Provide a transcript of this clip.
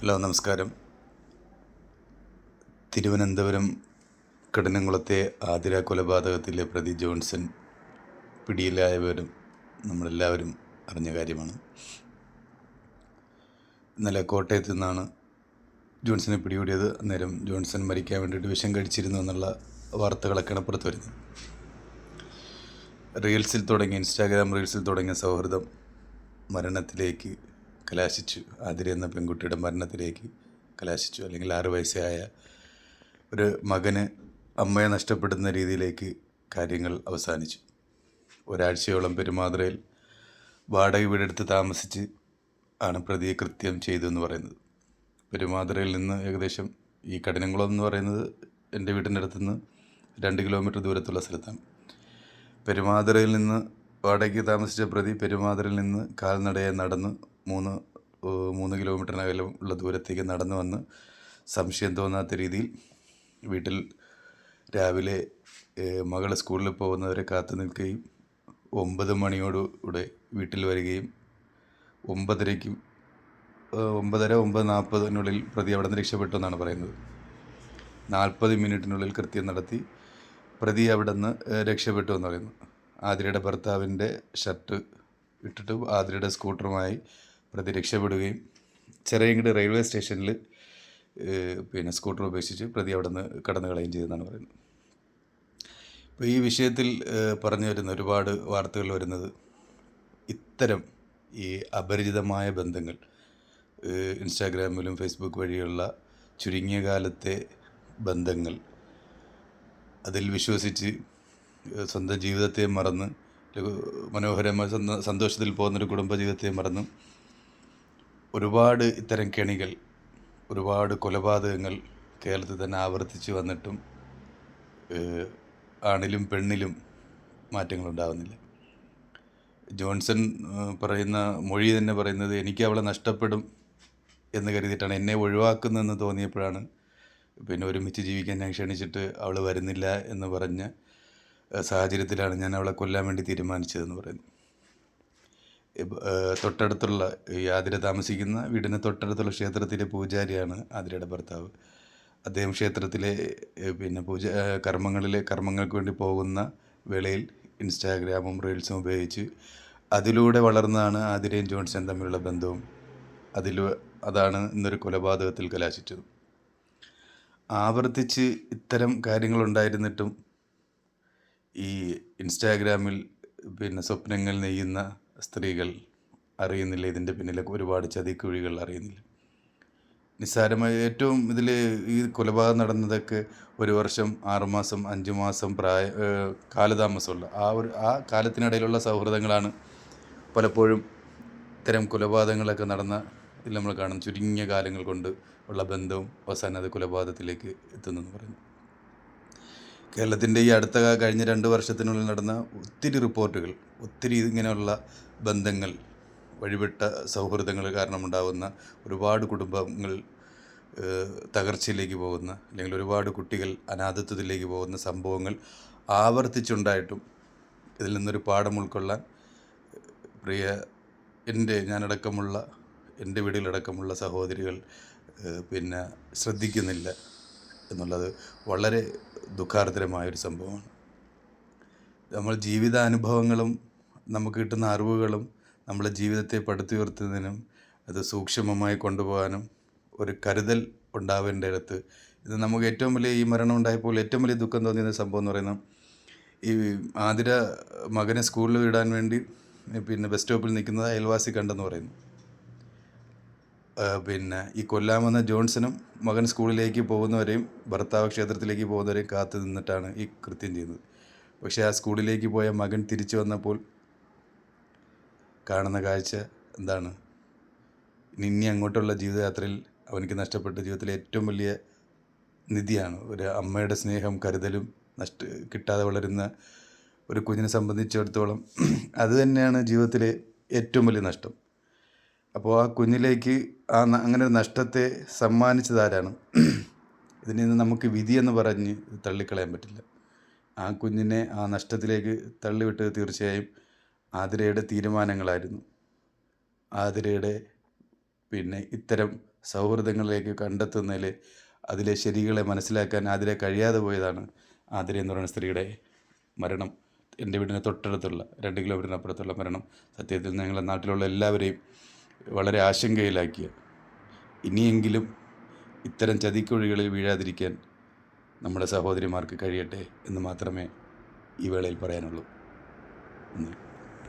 Hello നമസ്കാരം. തിരുവനന്തപുരം കഠിനംകുളത്തെ ആതിര കൊലപാതകത്തിലെ പ്രതി Johnson പിടിയിലായവരും നമ്മളെല്ലാവരും അറിഞ്ഞ കാര്യമാണ്. ഇന്നലെ കോട്ടയത്ത് നിന്നാണ് ജോൺസനെ പിടികൂടിയത്. അന്നേരം ജോൺസൺ മരിക്കാൻ വേണ്ടിയിട്ട് വിഷം കഴിച്ചിരുന്നു എന്നുള്ള വാർത്തകളൊക്കെയാണ് പുറത്തു വരുന്നത്. റീൽസിൽ തുടങ്ങി ഇൻസ്റ്റാഗ്രാം റീൽസിൽ തുടങ്ങിയ സൗഹൃദം മരണത്തിലേക്ക് കലാശിച്ചു. ആതിര എന്ന പെൺകുട്ടിയുടെ മരണത്തിലേക്ക് കലാശിച്ചു. അല്ലെങ്കിൽ ആറ് വയസ്സായ ഒരു മകന് അമ്മയെ നഷ്ടപ്പെടുന്ന രീതിയിലേക്ക് കാര്യങ്ങൾ അവസാനിച്ചു. ഒരാഴ്ചയോളം പെരുമാതുരയിൽ വാടക വീടെടുത്ത് താമസിച്ച് ആണ് പ്രതിയെ കൃത്യം ചെയ്തു എന്ന് പറയുന്നത്. പെരുമാതുരയിൽ നിന്ന് ഏകദേശം ഈ കഠിനംകുളം എന്ന് പറയുന്നത് എന്റെ വീട്ടിന്റെ അടുത്തുനിന്ന് രണ്ട് കിലോമീറ്റർ ദൂരത്തുള്ള സ്ഥലത്താണ്. പെരുമാതുരയിൽ നിന്ന് വാടകയ്ക്ക് താമസിച്ച പ്രതി പെരുമാതുരയിൽ നിന്ന് കാൽനടയെ നടന്ന് മൂന്ന് മൂന്ന് കിലോമീറ്ററിനകലം ഉള്ള ദൂരത്തേക്ക് നടന്നു വന്ന് സംശയം തോന്നാത്ത രീതിയിൽ വീട്ടിൽ രാവിലെ മകൾ സ്കൂളിൽ പോകുന്നവരെ കാത്തു നിൽക്കുകയും ഒമ്പത് മണിയോടുകൂടെ വീട്ടിൽ വരികയും ഒമ്പതരയ്ക്കും ഒമ്പതര ഒമ്പത് നാൽപ്പതിനുള്ളിൽ പ്രതി അവിടെ നിന്ന് രക്ഷപ്പെട്ടു എന്നാണ് പറയുന്നത്. നാൽപ്പത് മിനിറ്റിനുള്ളിൽ കൃത്യം നടത്തി പ്രതി അവിടെ നിന്ന് രക്ഷപ്പെട്ടു എന്ന് പറയുന്നു. ആതിരയുടെ ഭർത്താവിന്റെ ഷർട്ട് ഇട്ടിട്ട് ആതിരയുടെ സ്കൂട്ടറുമായി പ്രതി രക്ഷപ്പെടുകയും ചെറിയങ്കട് റെയിൽവേ സ്റ്റേഷനിൽ പിന്നെ സ്കൂട്ടർ ഉപേക്ഷിച്ച് പ്രതി അവിടെ നിന്ന് കടന്നു കളയുകയും ചെയ്തെന്നാണ് പറയുന്നത്. ഇപ്പോൾ ഈ വിഷയത്തിൽ പറഞ്ഞു വരുന്ന ഒരുപാട് വാർത്തകൾ വരുന്നത് ഇത്തരം ഈ അപരിചിതമായ ബന്ധങ്ങൾ ഇൻസ്റ്റാഗ്രാമിലും ഫേസ്ബുക്ക് വഴിയുള്ള ചുരുങ്ങിയ കാലത്തെ ബന്ധങ്ങൾ അതിൽ വിശ്വസിച്ച് സ്വന്തം ജീവിതത്തെ മറന്ന് മനോഹരമായ സന്ത- സന്തോഷത്തിൽ പോകുന്നൊരു കുടുംബ ജീവിതത്തെ മറന്ന് ഒരുപാട് ഇത്തരം കെണികൾ ഒരുപാട് കൊലപാതകങ്ങൾ കേരളത്തിൽ തന്നെ ആവർത്തിച്ച് വന്നിട്ടും ആണിലും പെണ്ണിലും മാറ്റങ്ങൾ ഉണ്ടാകുന്നില്ല ജോൺസൺ പറയുന്ന മൊഴി തന്നെ പറയുന്നത് എനിക്ക് അവളെ നഷ്ടപ്പെടും എന്ന് കരുതിയിട്ടാണ്. എന്നെ ഒഴിവാക്കുന്നതെന്ന് തോന്നിയപ്പോഴാണ് പിന്നെ ഒരുമിച്ച് ജീവിക്കാൻ ഞാൻ ക്ഷണിച്ചിട്ട് അവൾ വരുന്നില്ല എന്ന് പറഞ്ഞ സാഹചര്യത്തിലാണ് ഞാൻ അവളെ കൊല്ലാൻ വേണ്ടി തീരുമാനിച്ചതെന്ന് പറയുന്നത്. തൊട്ടടുത്തുള്ള ഈ ആതിര താമസിക്കുന്ന വീടിന് തൊട്ടടുത്തുള്ള ക്ഷേത്രത്തിലെ പൂജാരിയാണ് ആതിരയുടെ ഭർത്താവ്. അദ്ദേഹം ക്ഷേത്രത്തിലെ പിന്നെ പൂജ കർമ്മങ്ങളിലെ കർമ്മങ്ങൾക്ക് വേണ്ടി പോകുന്ന വേളയിൽ ഇൻസ്റ്റാഗ്രാമും റീൽസും ഉപയോഗിച്ച് അതിലൂടെ വളർന്നതാണ് ആതിരയും ജോൺസൺ തമ്മിലുള്ള ബന്ധവും. അതിൽ അതാണ് ഇന്നൊരു കൊലപാതകത്തിൽ കലാശിച്ചത്. ആവർത്തിച്ച് ഇത്തരം കാര്യങ്ങളുണ്ടായിരുന്നിട്ടും ഈ ഇൻസ്റ്റാഗ്രാമിൽ പിന്നെ സ്വപ്നങ്ങൾ നെയ്യുന്ന സ്ത്രീകൾ അറിയുന്നില്ല ഇതിന്റെ പിന്നിലെ ഒരുപാട് ചതിക്കുഴികൾ അറിയുന്നില്ല. നിസ്സാരമായ ഏറ്റവും ഇതിൽ ഈ കൊലപാതകം നടന്നതൊക്കെ ഒരു വർഷം ആറുമാസം അഞ്ച് മാസം പ്രായ കാലതാമസമുള്ള ആ ഒരു ആ കാലത്തിനിടയിലുള്ള സൗഹൃദങ്ങളാണ് പലപ്പോഴും ഇത്തരം കൊലപാതകങ്ങളൊക്കെ നടന്ന ഇതിൽ നമ്മൾ കാണും ചുരുങ്ങിയ കാലങ്ങൾ കൊണ്ട് ഉള്ള ബന്ധവും അവസാനം അത് കൊലപാതകത്തിലേക്ക് എത്തുന്നെന്ന് പറയുന്നു കേരളത്തിന്റെ ഈ അടുത്ത കഴിഞ്ഞ രണ്ട് വർഷത്തിനുള്ളിൽ നടന്ന ഒത്തിരി റിപ്പോർട്ടുകൾ ഒത്തിരി ഇങ്ങനെയുള്ള ബന്ധങ്ങൾ വഴിപെട്ട സൗഹൃദങ്ങൾ കാരണമുണ്ടാകുന്ന ഒരുപാട് കുടുംബങ്ങൾ തകർച്ചയിലേക്ക് പോകുന്ന അല്ലെങ്കിൽ ഒരുപാട് കുട്ടികൾ അനാഥത്വത്തിലേക്ക് പോകുന്ന സംഭവങ്ങൾ ആവർത്തിച്ചുണ്ടായിട്ടും ഇതിൽ നിന്നൊരു പാഠം ഉൾക്കൊള്ളാൻ പ്രിയ എന്റെ ഞാനടക്കമുള്ള എന്റെ വീടുകളടക്കമുള്ള സഹോദരികൾ പിന്നെ ശ്രദ്ധിക്കുന്നില്ല. എന്നുള്ളത് വളരെ ദുഃഖാർദ്രമായൊരു സംഭവമാണ്. നമ്മൾ ജീവിതാനുഭവങ്ങളും നമുക്ക് കിട്ടുന്ന അറിവുകളും നമ്മളെ ജീവിതത്തെ പടുത്തുയർത്തുന്നതിനും അത് സൂക്ഷ്മമായി കൊണ്ടുപോകാനും ഒരു കരുതൽ ഉണ്ടാവേണ്ട അടുത്ത് ഇത് നമുക്ക് ഏറ്റവും വലിയ ഈ മരണം ഉണ്ടായപ്പോൾ ഏറ്റവും വലിയ ദുഃഖം തോന്നിയ സംഭവം എന്ന് പറയുന്നത് ഈ ആതിര മകനെ സ്കൂളിൽ വിടാൻ വേണ്ടി പിന്നെ ബസ് സ്റ്റോപ്പിൽ നിൽക്കുന്നത് അയൽവാസി കണ്ടെന്ന് പറയുന്നു. പിന്നെ ഈ കൊല്ലാമെന്ന ജോൺസനും മകൻ സ്കൂളിലേക്ക് പോകുന്നവരെയും ഭർത്താവ് ക്ഷേത്രത്തിലേക്ക് പോകുന്നവരെയും കാത്തു നിന്നിട്ടാണ് ഈ കൃത്യം ചെയ്യുന്നത്. പക്ഷേ ആ സ്കൂളിലേക്ക് പോയ മകൻ തിരിച്ചു വന്നപ്പോൾ കാണുന്ന കാഴ്ച എന്താണ്? ഇനി അങ്ങോട്ടുള്ള ജീവിതയാത്രയിൽ അവനിക്ക് നഷ്ടപ്പെട്ട ജീവിതത്തിലെ ഏറ്റവും വലിയ നിധിയാണ്. ഒരു അമ്മയുടെ സ്നേഹം കരുതലും നഷ്ട കിട്ടാതെ വളരുന്ന ഒരു കുഞ്ഞിനെ സംബന്ധിച്ചിടത്തോളം അത് തന്നെയാണ് ജീവിതത്തിലെ ഏറ്റവും വലിയ നഷ്ടം. അപ്പോൾ ആ കുഞ്ഞിലേക്ക് ആ അങ്ങനെ ഒരു നഷ്ടത്തെ സമ്മാനിച്ചതാരാണ്? ഇതിൽ നിന്ന് നമുക്ക് വിധിയെന്ന് പറഞ്ഞ് തള്ളിക്കളയാൻ പറ്റില്ല. ആ കുഞ്ഞിനെ ആ നഷ്ടത്തിലേക്ക് തള്ളിവിട്ടത് തീർച്ചയായും ആതിരയുടെ തീരുമാനങ്ങളായിരുന്നു. ആതിരയുടെ പിന്നെ ഇത്തരം സൗഹൃദങ്ങളിലേക്ക് കണ്ടെത്തുന്നതിൽ അതിലെ ശരികളെ മനസ്സിലാക്കാൻ ആതിരെ കഴിയാതെ പോയതാണ് ആതിര എന്ന് പറയുന്ന സ്ത്രീയുടെ മരണം. എന്റെ വീടിന് തൊട്ടടുത്തുള്ള രണ്ട് കിലോമീറ്ററിനപ്പുറത്തുള്ള മരണം. സത്യത്തിൽ ഞങ്ങളുടെ നാട്ടിലുള്ള എല്ലാവരെയും വളരെ ആശങ്കയിലാക്കിയ. ഇനിയെങ്കിലും ഇത്തരം ചതിക്കുഴികളിൽ വീഴാതിരിക്കാൻ നമ്മുടെ സഹോദരിമാർക്ക് കഴിയട്ടെ എന്ന് മാത്രമേ ഈ വേളയിൽ പറയാനുള്ളൂ. നന്ദി.